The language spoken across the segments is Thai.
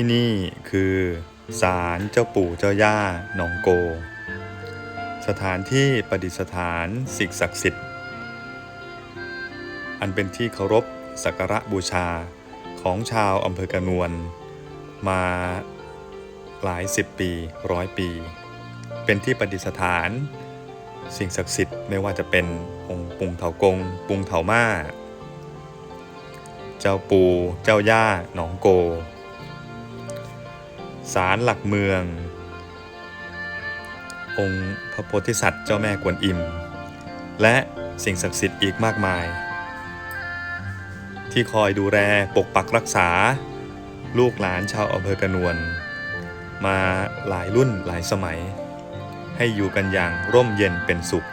ที่นี่คือศาลเจ้าปู่เจ้าย่าหนองโก สถานที่ประดิษฐานสิ่งศักดิ์สิทธิ์ อันเป็นที่เคารพสักการะบูชาของชาวอำเภอกระนวลมาหลายสิบปีร้อยปี เป็นที่ประดิษฐาน สิ่งศักดิ์สิทธิ์ไม่ว่าจะเป็นองค์ปุงเถากง ปุงเถามาเจ้าปูเจ้าย่าหนองโก ศาลหลักเมือง องค์พระโพธิสัตว์เจ้าแม่กวนอิม และสิ่งศักดิ์สิทธิ์อีกมากมาย ที่คอยดูแลปกปักรักษา ลูกหลานชาวอำเภอกระนวลมาหลายรุ่นหลายสมัย ให้อยู่กันอย่างร่มเย็นเป็นสุข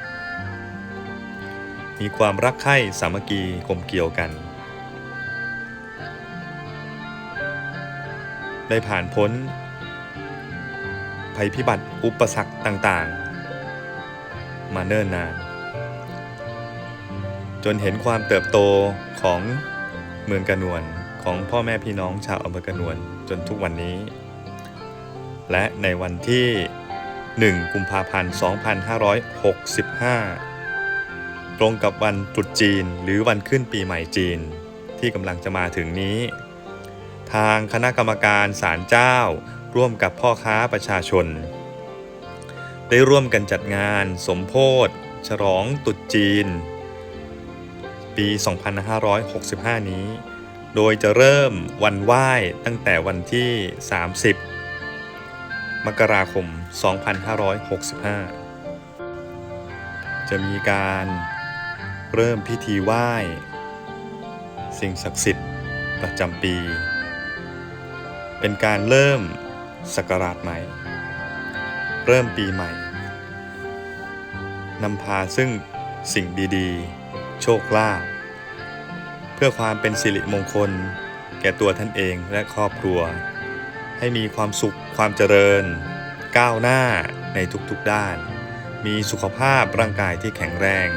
มีความรักใคร่สามัคคีกลมเกี่ยวกัน ได้ผ่านพ้น ภัยพิบัติ อุปสรรคต่างๆ มาเนิ่นนาน จนเห็นความเติบโตของเมืองกระนวลของพ่อแม่พี่น้องชาวอำเภอกระนวลจนทุกวันนี้ และในวันที่ 1 กุมภาพันธ์ 2565 ตรงกับวันตรุษจีนหรือวันขึ้นปีใหม่จีนที่กำลังจะมาถึงนี้ ทางคณะกรรมการศาลเจ้า ร่วมกับพ่อค้าประชาชน ได้ร่วมกันจัดงาน สมโพธฉลองตรุษจีน ปี 2565 นี้ โดยจะเริ่มวันไหว้ตั้งแต่วันที่ 30 มกราคม 2565 จะมีการเริ่มพิธีไหว้ สิ่งศักดิ์สิทธิ์ประจำปี เป็นการเริ่ม ศักราชใหม่ เริ่มปีใหม่นำพาซึ่งสิ่งดีๆ โชคลาภเพื่อความเป็นสิริมงคล แก่ตัวท่านเองและครอบครัว ให้มีความสุขความเจริญ ก้าวหน้าในทุกๆด้าน มีสุขภาพร่างกายที่แข็งแรง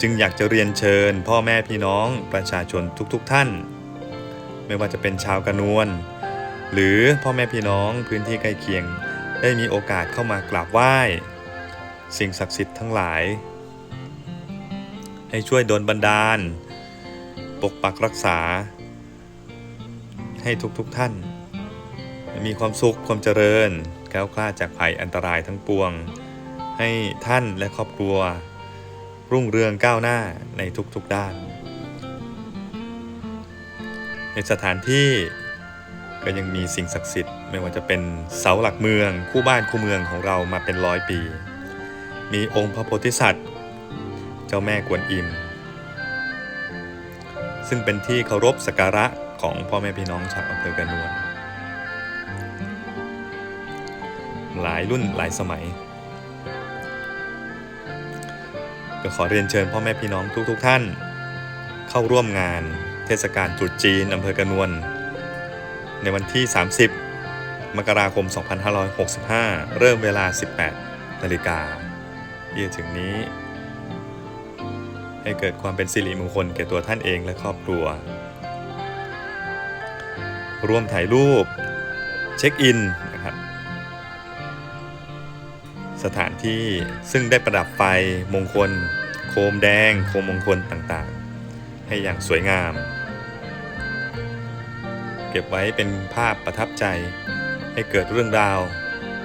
จึงอยากจะเรียนเชิญพ่อแม่พี่น้องประชาชนทุกๆท่าน ไม่ว่าจะเป็นชาวกระนวล หรือพ่อแม่พี่น้องพื้นที่ใกล้เคียง ได้มีโอกาสเข้ามากราบไหว้ สิ่งศักดิ์สิทธิ์ทั้งหลาย ให้ช่วยดลบันดาล ปกปักรักษา ให้ทุกๆทท่าน มีความสุขความเจริญแคล้วคลาจากภัยอันตรายทั้งปวง ให้ท่านและครอบครัว รุ่งเรืองก้าวหน้าในทุกๆด้าน ในสถานที่ ก็ยังมีสิ่งศักดิ์สิทธิ์ไม่ว่าจะเป็นเสาหลักเมือง คู่บ้านคู่เมืองของเรามาเป็นร้อยปี มีองค์พระโพธิสัตว์ เจ้าแม่กวนอิม ซึ่งเป็นที่เคารพสักการะของพ่อแม่พี่น้องชาวอำเภอกระนวลหลายรุ่นหลายสมัย ก็ขอเรียนเชิญพ่อแม่พี่น้องทุกๆทท่าน เข้าร่วมงานเทศกาลตรุษจีนอำเภอกระนวล ในวันที่ 30 มกราคม 2565 เริ่มเวลา 18 นาฬิกาที่จะถึงนี้ ให้เกิดความเป็นสิริมงคลแก่ตัวท่านเองและครอบครัว ร่วมถ่ายรูป เช็คอินนะครับสถานที่ซึ่งได้ประดับไฟมงคล โคมแดง โคมมงคลต่างๆ ให้อย่างสวยงาม เก็บไว้เป็นภาพประทับใจ ให้เกิดเรื่องราว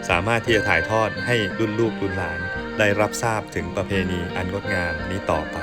สามารถที่จะถ่ายทอดให้รุ่นลูกรุ่นหลานได้รับทราบถึงประเพณีอันงดงามนี้ต่อไป